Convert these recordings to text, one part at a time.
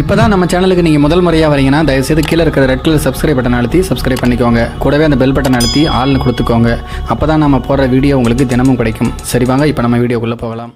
இப்போ தான் நம்ம சேனலுக்கு நீங்கள் முதல் முறையாக வரீங்கன்னா தயவுசெய்து கீழே இருக்கிற ரெட் கலர் சப்ஸ்கிரைப் பட்டன் அழுத்தி சப்ஸ்கிரைப் பண்ணிக்கோங்க. கூடவே அந்த பெல் பட்டன் அழுத்தி ஆள்னு கொடுத்துக்கோங்க. அப்போ தான் நம்ம போடுற வீடியோ உங்களுக்கு தினமும் கிடைக்கும். சரி வாங்க இப்போ நம்ம வீடியோக்குள்ளே போகலாம்.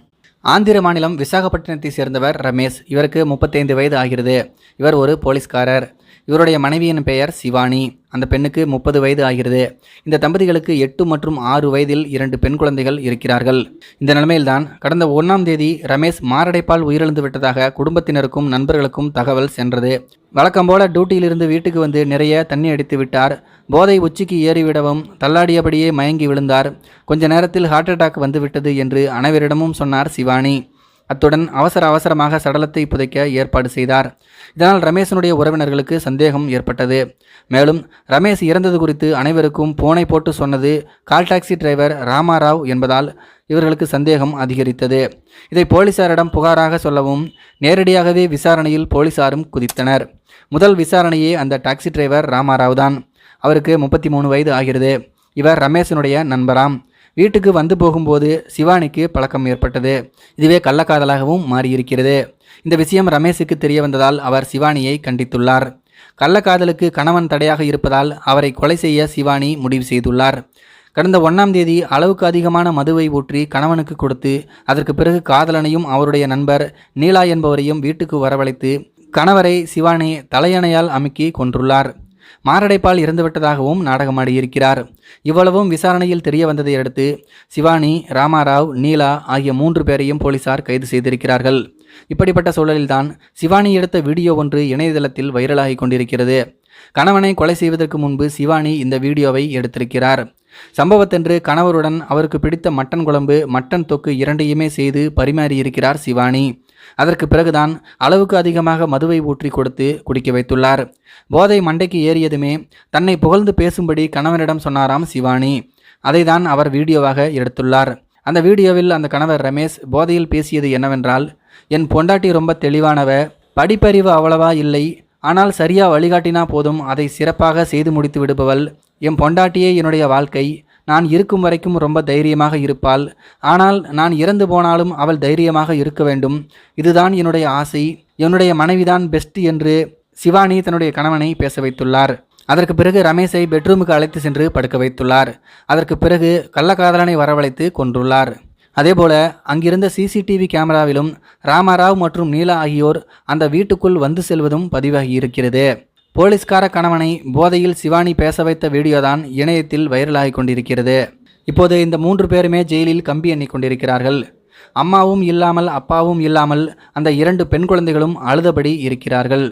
ஆந்திர மாநிலம் விசாகப்பட்டினத்தை சேர்ந்தவர் ரமேஷ். இவருக்கு முப்பத்தைந்து வயது ஆகிறது. இவர் ஒரு போலீஸ்காரர். இவருடைய மனைவியின் பெயர் சிவானி. அந்த பெண்ணுக்கு முப்பது வயது ஆகிறது. இந்த தம்பதிகளுக்கு எட்டு மற்றும் ஆறு வயதில் இரண்டு பெண் குழந்தைகள் இருக்கிறார்கள். இந்த நிலைமையில்தான் கடந்த ஒன்றாம் தேதி ரமேஷ் மாரடைப்பால் உயிரிழந்து விட்டதாக குடும்பத்தினருக்கும் நண்பர்களுக்கும் தகவல் சென்றது. வழக்கம் போல டியூட்டியிலிருந்து வீட்டுக்கு வந்து நிறைய தண்ணி அடித்து விட்டார். போதை உச்சிக்கு ஏறிவிடவும் தள்ளாடியபடியே மயங்கி விழுந்தார். கொஞ்ச நேரத்தில் ஹார்ட் அட்டாக் வந்துவிட்டது என்று அனைவரிடமும் சொன்னார் சிவானி. அத்துடன் அவசர அவசரமாக சடலத்தை புதைக்க ஏற்பாடு செய்தார். இதனால் ரமேஷனுடைய உறவினர்களுக்கு சந்தேகம் ஏற்பட்டது. மேலும் ரமேஷ் இறந்தது குறித்து அனைவருக்கும் போனை போட்டு சொன்னது கால் டாக்ஸி டிரைவர் ராமாராவ் என்பதால் இவர்களுக்கு சந்தேகம் அதிகரித்தது. இதை போலீசாரிடம் புகாராக சொல்லவும் நேரடியாகவே விசாரணையில் போலீசாரும் குதித்தனர். முதல் விசாரணையே அந்த டாக்ஸி டிரைவர் ராமாராவ் தான் அவருக்கு முப்பத்தி மூணு வயது ஆகிறது. இவர் ரமேஷனுடைய நண்பராம். வீட்டுக்கு வந்து போகும்போது சிவானிக்கு பழக்கம் ஏற்பட்டது. இதுவே கள்ளக்காதலாகவும் மாறியிருக்கிறது. இந்த விஷயம் ரமேஷுக்கு தெரிய வந்ததால் அவர் சிவானியை கண்டித்துள்ளார். கள்ளக்காதலுக்கு கணவன் தடையாக இருப்பதால் அவரை கொலை செய்ய சிவானி முடிவு செய்துள்ளார். கடந்த ஒன்றாம் தேதி அளவுக்கு அதிகமான மதுவை ஊற்றி கணவனுக்கு கொடுத்து அதற்கு பிறகு காதலனையும் அவருடைய நண்பர் நீலா என்பவரையும் வீட்டுக்கு வரவழைத்து கணவரை சிவானி தலையணையால் அமுக்கி கொன்றுள்ளார். மாரடைப்பால் இறந்துவிட்டதாகவும் நாடகமாடியிருக்கிறார் இவ்வளவும் விசாரணையில் தெரிய வந்ததை அடுத்து சிவானி ராமாராவ் நீலா ஆகிய மூன்று பேரையும் போலீசார் கைது செய்திருக்கிறார்கள். இப்படிப்பட்ட சூழலில்தான் சிவானி எடுத்த வீடியோ ஒன்று இணையதளத்தில் வைரலாகி கொண்டிருக்கிறது. கணவனை கொலை செய்வதற்கு முன்பு சிவானி இந்த வீடியோவை எடுத்திருக்கிறார். சம்பவத்தன்று கணவருடன் அவருக்கு பிடித்த மட்டன் குழம்பு மட்டன் தொக்கு இரண்டையுமே செய்து பரிமாறியிருக்கிறார் சிவானி. அதற்கு பிறகுதான் அளவுக்கு அதிகமாக மதுவை ஊற்றி கொடுத்து குடிக்க வைத்துள்ளார். போதை மண்டைக்கு ஏறியதுமே தன்னை புகழ்ந்து பேசும்படி கணவனிடம் சொன்னாராம் சிவானி. அதை தான் அவர் வீடியோவாக எடுத்துள்ளார். அந்த வீடியோவில் அந்த கணவர் ரமேஷ் போதையில் பேசியது என்னவென்றால் என் பொண்டாட்டி ரொம்ப தெளிவானவ படிப்பறிவு அவ்வளவா இல்லை. ஆனால் சரியா வழிகாட்டினா போதும் அதை சிறப்பாக செய்து முடித்து விடுபவள். என் பொண்டாட்டியே என்னுடைய வாழ்க்கை. நான் இருக்கும் வரைக்கும் ரொம்ப தைரியமாக இருப்பாள். ஆனால் நான் இறந்து போனாலும் அவள் தைரியமாக இருக்க வேண்டும். இதுதான் என்னுடைய ஆசை. என்னுடைய மனைவிதான் பெஸ்ட் என்று சிவானி தன்னுடைய கணவனை பேச வைத்துள்ளார். அதற்கு பிறகு ரமேஷை பெட்ரூமுக்கு அழைத்து சென்று படுக்க வைத்துள்ளார். அதற்கு பிறகு கள்ளக்காதலனை வரவழைத்து கொன்றுள்ளார். அதேபோல அங்கிருந்த சிசிடிவி கேமராவிலும் ராமராவ் மற்றும் நீலா ஆகியோர் அந்த வீட்டுக்குள் வந்து செல்வதும் பதிவாகி இருக்கிறது போலீஸ்கார கணவனை போதையில் சிவானி பேச வைத்த வீடியோதான் இணையத்தில் வைரலாகி கொண்டிருக்கிறது. இப்போது இந்த மூன்று பேருமே ஜெயிலில் கம்பி எண்ணிக் கொண்டிருக்கிறார்கள். அம்மாவும் இல்லாமல் அப்பாவும் இல்லாமல் அந்த இரண்டு பெண் குழந்தைகளும் அழுதபடி இருக்கிறார்கள்.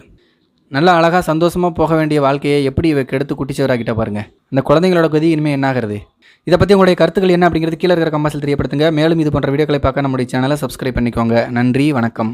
நல்லா அழகாக சந்தோஷமாக போக வேண்டிய வாழ்க்கையை எப்படி இவ கெடுத்து குட்டிச்சவராகிட்ட பாருங்க. இந்த குழந்தைங்களோட கதி இனிமேல் என்னாகிறது இதை பற்றி உங்களுடைய கருத்துக்கள் என்ன அப்படிங்கிறது கீழே இருக்கிற கம்பாசில் தெரியப்படுத்துங்க. மேலும் இது போன்ற வீடியோக்களை பார்க்க நம்முடைய சேனலை சப்ஸ்கிரைப் பண்ணிக்கோங்க. நன்றி வணக்கம்.